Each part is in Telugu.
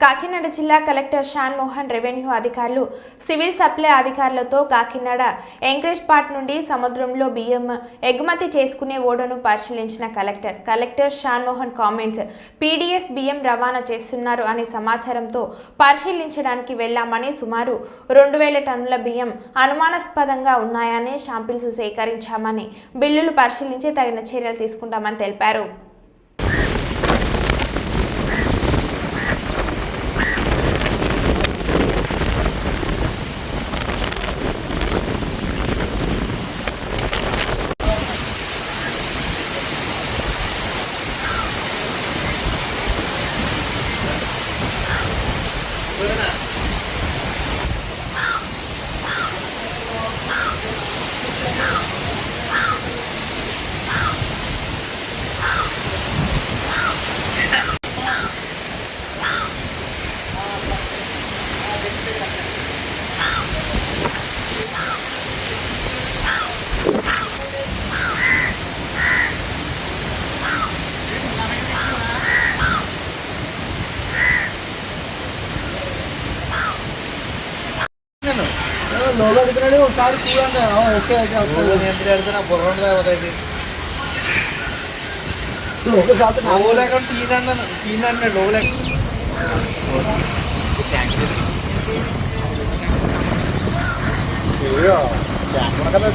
కాకినాడ జిల్లా కలెక్టర్ షాన్ మోహన్ రెవెన్యూ అధికారులు సివిల్ సప్లై అధికారులతో కాకినాడ ఎంకరేజ్ పార్ట్ నుండి సముద్రంలో బియ్యం ఎగుమతి చేసుకునే ఓడను పరిశీలించిన collector. Collector Shan Mohan comments PDS బియ్యం రవాణా చేస్తున్నారు అనే సమాచారంతో పరిశీలించడానికి వెళ్ళామని సుమారు రెండు వేల టన్నుల బియ్యం అనుమానాస్పదంగా ఉన్నాయని శాంపిల్స్ సేకరించామని బిల్లులు పరిశీలించి తగిన చర్యలు తీసుకుంటామని తెలిపారు. Yeah. లోగా అడుగుతున్నాడు ఒకసారి చూడండి ఆ, ఓకే ఓకే ఓకే. ఎంత పెడితే బుర్ర ఉండదు అవుతుంది లోగా కాదు నా- లోవు లేకుండా తీనన్నాను తీనన్నాడు లోవు లేక కదా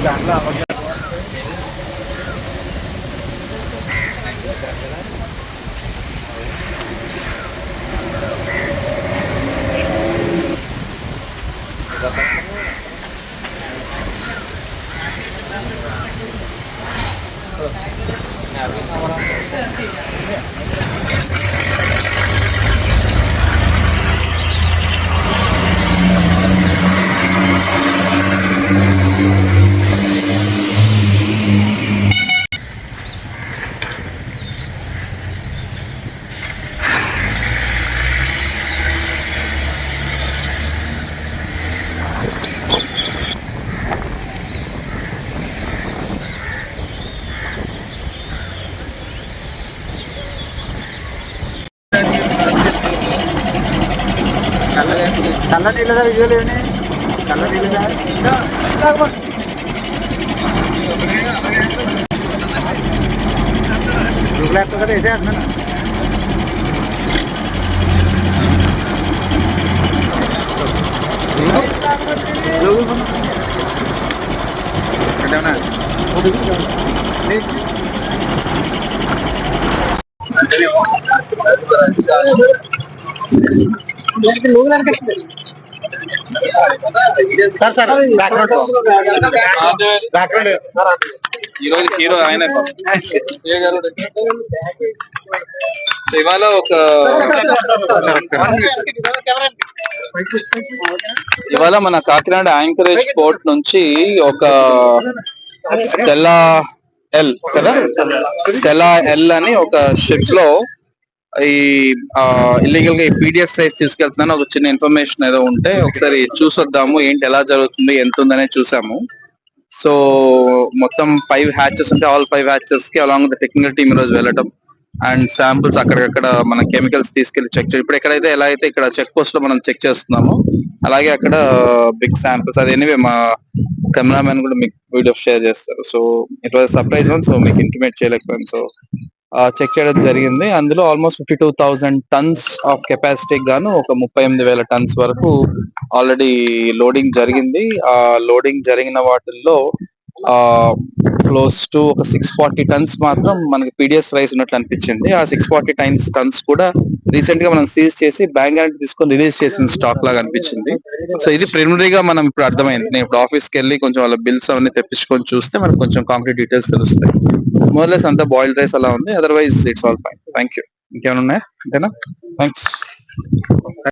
được. అవ్వదు. చల్ల నీళ్ళదా విజువల్ ఏమి చల్ల నీళ్ళదా రూపాయలు కదా వేసే అంటున్నాను అంటేనా సార్ సార్ బ్యాక్గ్రౌండ్ బ్యాక్గ్రౌండ్ ఈ రోజు హీరో ఆయన. సో ఇవాళ ఒక ఇవాళ మన కాకినాడ యాంకరేజ్ పోర్ట్ నుంచి ఒక స్టెల్లా ఎల్ కదా? స్టెల్లా ఎల్ అని ఒక షిప్లో ఈ ఇల్లీగల్గా ఈ పీడిఎస్ సైజ్ తీసుకెళ్తున్నాను. ఒక చిన్న ఇన్ఫర్మేషన్ ఏదో ఉంటే ఒకసారి చూసొద్దాము. ఏంటి ఎలా జరుగుతుంది ఎంత ఉందనే చూసాము. సో మొత్తం ఫైవ్ హ్యాచెస్ ఉంటే ఆల్ ఫైవ్ హ్యాచెస్కి అలాంగ్ ద టెక్నికల్ టీమ్ రోజు వెళ్ళటం. అండ్ శాంపుల్స్ అక్కడికక్కడ మన కెమికల్స్ తీసుకెళ్ళి చెక్ ఇప్పుడు ఎక్కడైతే ఎలా అయితే ఇక్కడ చెక్ పోస్ట్లో మనం చెక్ చేస్తున్నాము అలాగే అక్కడ బిగ్ శాంపుల్స్ అది ఎనివే మా కెమెరామెన్ కూడా మీకు వీడియో షేర్ చేస్తారు. So it was surprise one so మీకు ఇంటిమేట్ చేయలేకపోయాను. సో చెక్ చేయడం జరిగింది. అందులో almost fifty two thousand tons of కెపాసిటీకి గాను ఒక ముప్పై ఎనిమిది వేల టన్స్ వరకు ఆల్రెడీ లోడింగ్ జరిగింది. ఆ లోడింగ్ జరిగిన వాటిల్లో క్లోజ్ టు ఒక సిక్స్ ఫార్టీ టన్స్ మాత్రం మనకి పీడిఎస్ రైస్ ఉన్నట్లు అనిపించింది. ఆ సిక్స్ ఫార్టీ టైన్స్ టన్స్ కూడా రీసెంట్గా మనం సీజ్ చేసి బ్యాంక్ గ్యారెంటీ తీసుకొని రిలీజ్ చేసిన స్టాక్ లాగా అనిపించింది. సో ఇది ప్రిలిమినరీగా మనం ఇప్పుడు అర్థమైంది. నేను ఇప్పుడు ఆఫీస్కి వెళ్ళి కొంచెం వాళ్ళ బిల్స్ అవన్నీ తెప్పించుకొని చూస్తే మనకు కొంచెం కాంక్రీట్ డీటెయిల్స్ తెలుస్తాయి. మోర్లెస్ అంతా బాయిల్డ్ రైస్ అలా ఉంది. Otherwise it's all fine thank you ఇంకేమైనా ఉన్నాయా? అంతేనా? థ్యాంక్స్